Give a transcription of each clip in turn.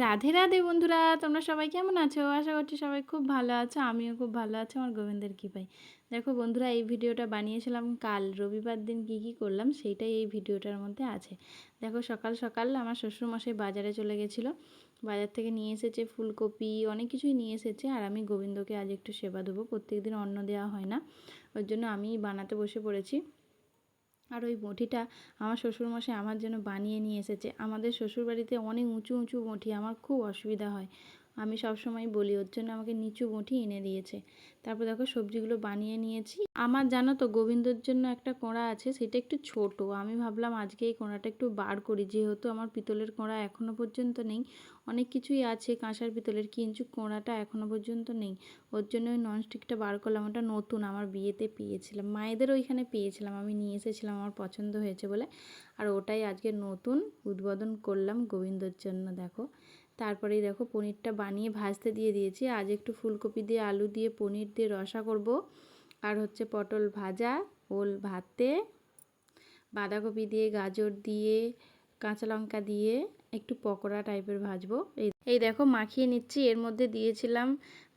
রাধে রাধে বন্ধুরা, তোমরা সবাই কেমন আছো? আশা করছি সবাই খুব ভালো আছো, আমিও খুব ভালো আছি, আমার গোবিন্দের কৃপায়। দেখো বন্ধুরা, এই ভিডিওটা বানিয়েছিলাম কাল, রবিবার দিন কি কি করলাম সেইটাই এই ভিডিওটার মধ্যে আছে। দেখো সকাল সকাল আমার শ্বশুরমশাই বাজারে চলে গেছিল, বাজার থেকে নিয়ে এসেছে ফুলকপি, অনেক কিছুই নিয়ে এসেছে, আর আমি গোবিন্দকে আজ একটু সেবা দেবো, প্রত্যেক দিন অন্ন দেওয়া হয় না, ওর জন্য আমি বানাতে বসে পড়েছি। আর ওই বটিটা আমার শ্বশুরমশাই আমার জন্য বানিয়ে নিয়ে এসেছে। আমাদের শ্বশুরবাড়িতে অনেক উঁচু উঁচু বটি আমার খুব অসুবিধা হয়। আমি সবসময় বলি, ওর জন্য আমাকে নিচু বটি এনে দিয়েছে। তারপর দেখো সবজিগুলো বানিয়ে নিয়েছি। আমার জানো তো গোবিন্দর জন্য একটা কোঁড়া আছে, সেটা একটু ছোট। আমি ভাবলাম আজকে এই কোঁড়াটা একটু বার করি, যেহেতু আমার পিতলের কোঁড়া এখনও পর্যন্ত নেই। অনেক কিছুই আছে কাঁসার পিতলের, কিন্তু কোঁড়াটা এখনও পর্যন্ত নেই। ওর জন্য ওই ননস্টিকটা বার করলাম, ওটা নতুন, আমার বিয়েতে পেয়েছিলাম। মায়েদের ওইখানে পেয়েছিলাম, আমি নিয়ে এসেছিলাম, আমার পছন্দ হয়েছে বলে। আর ওটাই আজকে নতুন উদ্বোধন করলাম গোবিন্দর জন্য, দেখো। তারপরেই দেখো পনিরটা বানিয়ে ভাজতে দিয়ে দিয়েছি। আজ একটু ফুলকপি দিয়ে, আলু দিয়ে, পনির দিয়ে রসা করব। আর হচ্ছে পটল ভাজা, ওল ভাতে, বাঁধাকপি দিয়ে, গাজর দিয়ে, কাঁচা লঙ্কা দিয়ে একটু পকোড়া টাইপের ভাজবো। এই এই দেখো মাখিয়ে নিচ্ছি। এর মধ্যে দিয়েছিলাম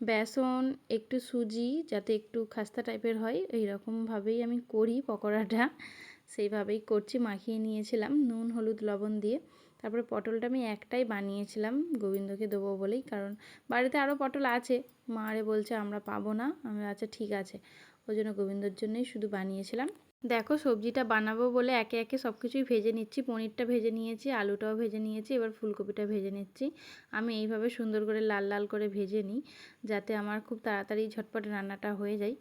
বেসন, একটু সুজি যাতে একটু খাস্তা টাইপের হয়। এইরকমভাবেই আমি করি পকোড়াটা। সেইভাবেই করছি। মাখিয়ে নিয়েছিলাম নুন, হলুদ, লবণ দিয়ে। তারপরে পটলটা আমি একটাই বানিয়েছিলাম, গোবিন্দকে দেবো বলেই, কারণ বাড়িতে আরও পটল আছে। মারে বলছে, আমরা পাবো না। আমি আচ্ছা ঠিক আছে। ওই জন্য গোবিন্দর জন্যই শুধু বানিয়েছিলাম। দেখো, সবজিটা বানাবো বলে একে একে সব কিছুই ভেজে নিচ্ছি। পনিরটা ভেজে নিয়েছি, আলুটাও ভেজে নিয়েছি, এবার ফুলকপিটা ভেজে নিচ্ছি। আমি এইভাবে সুন্দর করে লাল লাল করে ভেজে নিই, যাতে আমার খুব তাড়াতাড়ি ঝটপট রান্নাটা হয়ে যায়।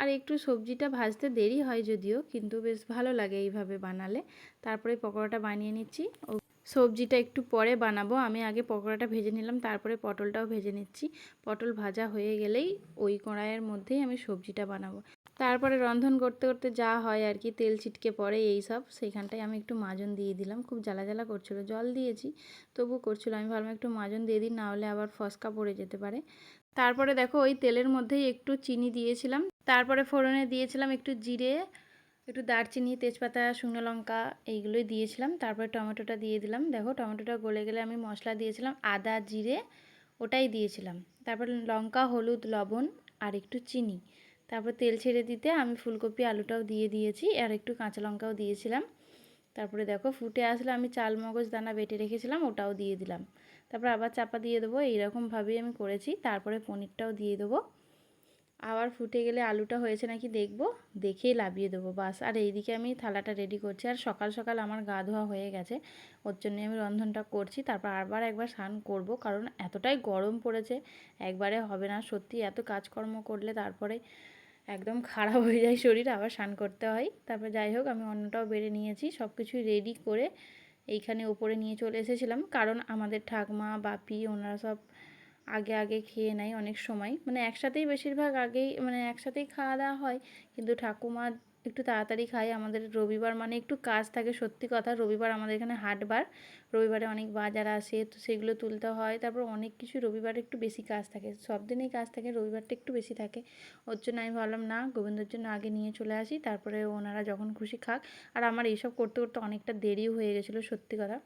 আর একটু সবজিটা ভাজতে দেরি হয় যদিও, কিন্তু বেশ ভালো লাগে এইভাবে বানালে। তারপরে পকোড়াটা বানিয়ে নিচ্ছি। সবজিটা একটু পরে বানাবো। আমি আগে পকোড়াটা ভেজে নিলাম, তারপরে পটলটাও ভেজে নিচ্ছি। পটল ভাজা হয়ে গেলেই ওই কড়াইয়ের মধ্যেই আমি সবজিটা বানাবো। তারপরে রন্ধন করতে করতে যা হয় আর কি, তেল ছিটকে পড়ে এই সব সেইখানটায় আমি একটু মাজন দিয়ে দিলাম। খুব জ্বালা জ্বালা করছিল, জল দিয়েছি তবু করছিল। আমি ভাবলাম একটু মাজন দিয়ে দিই না হলে আবার ফসকা পড়ে যেতে পারে। তারপরে দেখো ওই তেলের মধ্যেই একটু চিনি দিয়েছিলাম। তারপরে ফোড়নে দিয়েছিলাম একটু জিরে একটু দারচিনি, তেজপাতা, শুকনো লঙ্কা এইগুলোই দিয়েছিলাম। তারপরে টমেটোটা দিয়ে দিলাম। দেখো টমেটোটা গলে গেলে আমি মশলা দিয়েছিলাম, আদা, জিরে ওটাই দিয়েছিলাম। তারপর লঙ্কা, হলুদ, লবণ আর একটু চিনি। তারপর তেল ছেড়ে দিতে আমি ফুলকপি, আলুটাও দিয়ে দিয়েছি আর একটু কাঁচা লঙ্কাও দিয়েছিলাম। তারপরে দেখো ফুটে আসলে আমি চাল, মগজ, দানা বেটে রেখেছিলাম, ওটাও দিয়ে দিলাম। তারপর আবার চাপা দিয়ে দেবো, এইরকমভাবেই আমি করেছি। তারপরে পনিরটাও দিয়ে দেবো। আবার ফুটে গেলে আলুটা হয়েছে নাকি দেখব, দেখেই লাভিয়ে দেবো, বাস। আর এইদিকে আমি থালাটা রেডি করছি। আর সকাল সকাল আমার গা ধোয়া হয়ে গেছে, ওর জন্যই আমি রন্ধনটা করছি। তারপর আবার একবার স্নান করব, কারণ এতটাই গরম পড়েছে, একবারে হবে না। সত্যি এত কাজকর্ম করলে তারপরে একদম খারাপ হয়ে যায় শরীর, আবার স্নান করতে হয়। তারপর যাই হোক, আমি অন্নটাও বেড়ে নিয়েছি সব কিছুই রেডি করে এইখানে ওপরে নিয়ে চলে এসেছিলাম। কারণ আমাদের ঠাকমা, বাপি, ওনারা সব আগে আগে খেয়ে নেয় অনেক সময়। মানে একসাথেই বেশিরভাগ আগেই মানে একসাথেই খাওয়া দাওয়া হয়। কিন্তু ঠাকুমা একটু তাড়াতাড়ি খায়। আমাদের রবিবার মানে একটু কাজ থাকে, সত্যি কথা। রবিবার আমাদের এখানে হাটবার। রবিবারে অনেক বাজার আসে, তো সেগুলো তুলতে হয়। তারপর অনেক কিছু রবিবারে একটু বেশি কাজ থাকে। সব দিনেই কাজ থাকে, রবিবারটা একটু বেশি থাকে। ওর জন্য আমি ভাবলাম, না, গোবিন্দর জন্য আগে নিয়ে চলে আসি। তারপরে ওনারা যখন খুশি খাক। আর আমার এইসব করতে করতে অনেকটা দেরিও হয়ে গেছিল, সত্যি কথা।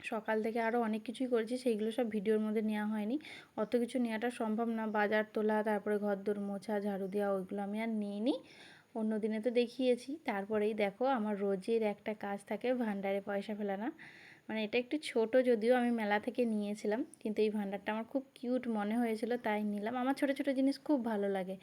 সকাল থেকে আরও অনেক কিছুই করেছি, সেইগুলো সব ভিডিওর মধ্যে নেওয়া হয়নি। অত কিছু নেওয়াটা সম্ভব না, বাজার তোলা, তারপরে ঘর দোর মোছা, ঝাড়ু দেওয়া, ওইগুলো আমি আর নিইনি। অন্য দিনে তো দেখিয়েছি, তারপরেই দেখো আমার রোজের একটা কাজ থাকে ভান্ডারে পয়সা ফেলানা। মানে এটা একটু ছোট যদিও আমি মেলা থেকে নিয়েছিলাম, কিন্তু এই ভান্ডারটা আমার খুব কিউট মনে হয়েছিল, তাই নিলাম। আমার ছোট ছোট জিনিস খুব ভালো লাগে।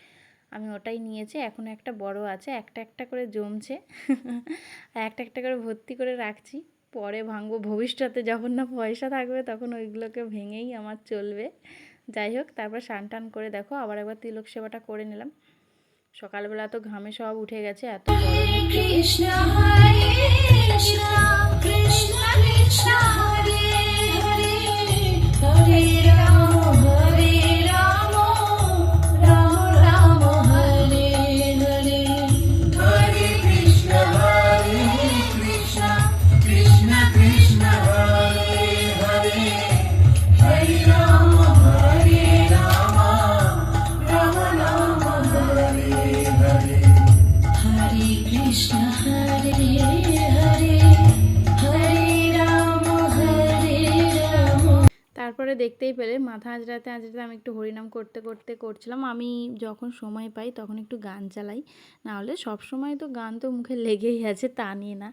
আমি ওটাই নিয়েছি এখনও একটা বড় আছে, একটা একটা করে জমছে, একটা একটা করে ভর্তি করে রাখছি। পরে ভাঙবো, ভবিষ্যতে যখন না পয়সা থাকবে তখন ওইগুলোকে ভেঙেই আমার চলবে। যাই হোক, তারপর স্নান টান করে দেখো, আবার একবার তিলক সেবাটা করে নিলাম। সকালবেলা তো ঘামে সব উঠে গেছে, এত কৃষ্ণ কৃষ্ণ কৃষ্ণ তারপরে দেখতেই পেলে মাথা আঁচড়াতে আঁচড়াতে আমি একটু হরিনাম করতে করতে করছিলাম। আমি যখন সময় পাই তখন একটু গান চালাই। না হলে সব সময় তো গান তো মুখে লেগেই আছে, তা নিয়ে না।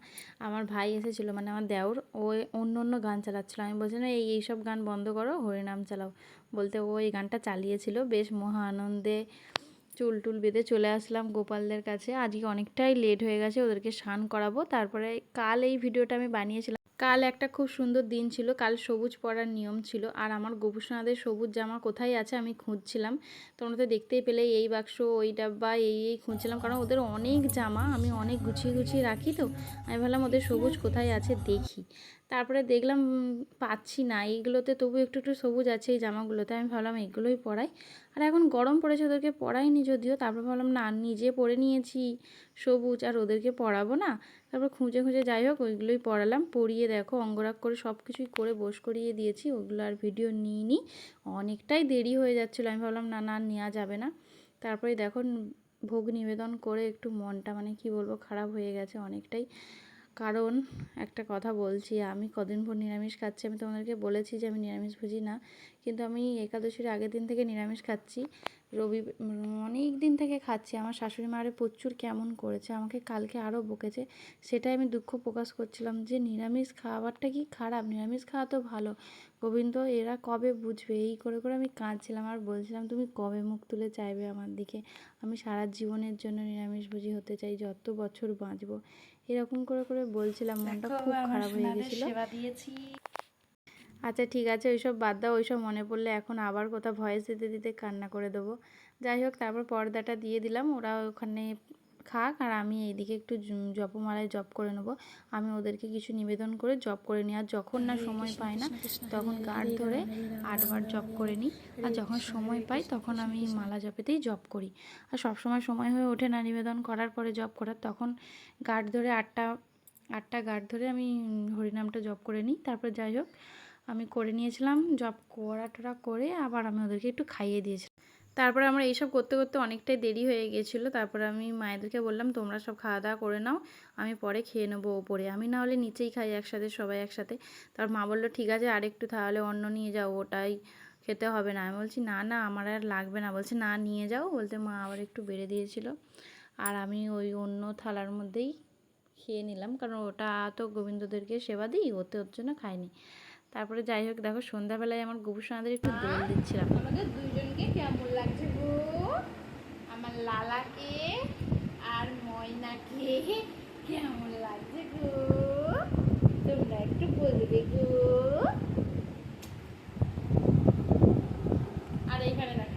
আমার ভাই এসেছিল মানে আমার দেওর, ও অন্য অন্য গান চালাচ্ছিলো। আমি বলছিলাম এই, এইসব গান বন্ধ করো, হরিনাম চালাও। বলতে ও এই গানটা চালিয়েছিল, বেশ মহা আনন্দে। চুল টুল বেঁধে চলে আসলাম গোপালদের কাছে। আজকে অনেকটাই লেট হয়ে গেছে, ওদেরকে স্নান করাবো। তারপরে কাল এই ভিডিওটা আমি বানিয়েছিলাম। কাল একটা খুব সুন্দর দিন ছিল, কাল সবুজ পরার নিয়ম ছিল। আর আমার গোপুসোনাদের সবুজ জামা কোথায় আছে আমি খুঁজছিলাম। তোমরা তো দেখতেই পেলে, এই বাক্স, ওই ডাব্বা, এই এই খুঁজছিলাম। কারণ ওদের অনেক জামা, আমি অনেক গুছিয়ে গুছিয়ে রাখি তো। আমি ভাবলাম ওদের সবুজ কোথায় আছে দেখি। তারপরে দেখলাম পাচ্ছি না। এইগুলোতে তবু একটু একটু সবুজ আছে এই জামাগুলোতে। আমি ভাবলাম এগুলোই পরাই। আর এখন গরম পড়েছে, ওদেরকে পরাইনি যদিও। তারপর ভাবলাম, না, নিজে পরে নিয়েছি সবুজ, আর ওদেরকে পরাবো না। তারপর খুঁজে খুঁজে যাই হোক, ওইগুলোই পরালাম। পরিয়ে দেখো, অঙ্গরাগ করে সব কিছুই করে বস করিয়ে দিয়েছি। ওগুলো আর ভিডিও নিইনি। অনেকটাই দেরি হয়ে যাচ্ছিল। আমি ভাবলাম, না না নেওয়া যাবে না। তারপরে দেখো ভোগ নিবেদন করে একটু মনটা মানে কি বলব, খারাপ হয়ে গেছে অনেকটাই। কারণ একটা কথা বলছি, আমি কদিন পর নিরামিষ খাচ্ছি, আমি তোমাদেরকে বলেছি যে আমি নিরামিষ ভুজি না, কিন্তু আমি একাদশীর আগের দিন থেকে নিরামিষ খাচ্ছি। রবি, অনেক দিন থেকে খাচ্ছি, আমার শাশুড়ি মারে প্রচুর কেমন করেছে, আমাকে কালকে আরও বকেছে, সেটাই আমি দুঃখ প্রকাশ করছিলাম যে নিরামিষ খাবারটা কি খারাপ, নিরামিষ খাওয়া তো ভালো। গোবিন্দ, এরা কবে বুঝবে? এই করে করে আমি কাঁদছিলাম আর বলছিলাম, তুমি কবে মুখ তুলে চাইবে আমার দিকে? আমি সারা জীবনের জন্য নিরামিষভোজী হতে চাই, যত বছর বাঁচবো। এরকম করে করে বলছিলাম মনটা খুব খারাপ হয়ে গেছিল। আচ্ছা ঠিক আছে ওইসব বাদ দাও ওইসব মনে পড়লে এখন আবার কোথাও ভয়েস দিতে দিতে কান্না করে দেবো। যাই হোক তারপর পর্দাটা দিয়ে দিলাম ওরা ওখানে খাক আর আমি এইদিকে একটু জপমালায় জপ করে নেব। আমি ওদেরকে কিছু নিবেদন করে জপ করে নিই। আর যখন না সময় পাই না তখন গার্ড ধরে আটবার জপ করে নিই। আর যখন সময় পাই তখন আমি মালা জপেতেই জপ করি। আর সব সময় সময় হয়ে ওঠে না নিবেদন করার পরে জপ করার তখন গার্ড ধরে আটটা আটটা গার্ড ধরে আমি হরিনামটা জপ করে নিই। তারপর যাই হোক আমি করে নিয়েছিলাম জব করা টরা করে আবার আমি ওদেরকে একটু খাইয়ে দিয়েছিলাম। তারপরে আমার এইসব করতে করতে অনেকটাই দেরি হয়ে গিয়েছিল। তারপরে আমি মায়েদেরকে বললাম, তোমরা সব খাওয়া দাওয়া করে নাও, আমি পরে খেয়ে নেব ওপরে। আমি না হলে নিচেই খাই একসাথে, সবাই একসাথে। তারপর মা বলল, ঠিক আছে আরেকটু তাহলে অন্য নিয়ে যাও, ওটাই খেতে হবে না। আমি বলছি, না না, আমার আর লাগবে না। বলছে, না, নিয়ে যাও। বলতে মা আবার একটু বেড়ে দিয়েছিল। আর আমি ওই অন্য থালার মধ্যেই খেয়ে নিলাম, কারণ ওটা তো গোবিন্দদেরকে সেবা দিই, ওতে ওর জন্য খাইনি। তারপরে যাই হোক দেখো সন্ধ্যাবেলায় আমার গোপুসোনাদের একটু দোল দিচ্ছিলাম। আমাদের দুইজনকে কেমন লাগছে গো? আমার লালাকে আর ময়নাকে কেমন লাগছে গো? তোমরা একটু বলবে গো। আর এইখানে রাখ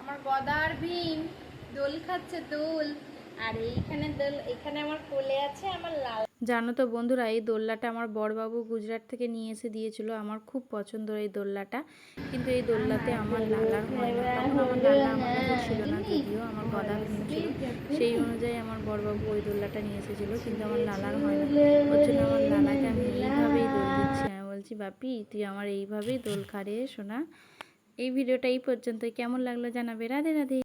আমার গদার ভীম দোল খাচ্ছে দোল। আর এইখানে দোল এখানে আমার কোলে আছে আমার লাল। জানো তো বন্ধুরা, এই দোল্লাটা আমার বড়বাবু গুজরাট থেকে নিয়ে এসে দিয়েছিল। আমার খুব পছন্দ এই দোল্লাটা কিন্তু এই দোল্লাতে আমার লালার হয় না। তখন আমার লালা আমার কাছে ছিল না, যদিও আমার গদা সেই অনুযায়ী আমার বড়বাবু ওই দোল্লাটা নিয়ে এসেছিল, কিন্তু আমার লালার হয় না। ওর আমার লালাকে আমি এইভাবেই দোল দিচ্ছি। আমি বলছি, বাপি, তুই আমার এইভাবেই দোল খারে শোনা। এই ভিডিওটা এই পর্যন্তই। কেমন লাগল জানাবে? রাধে রাধে।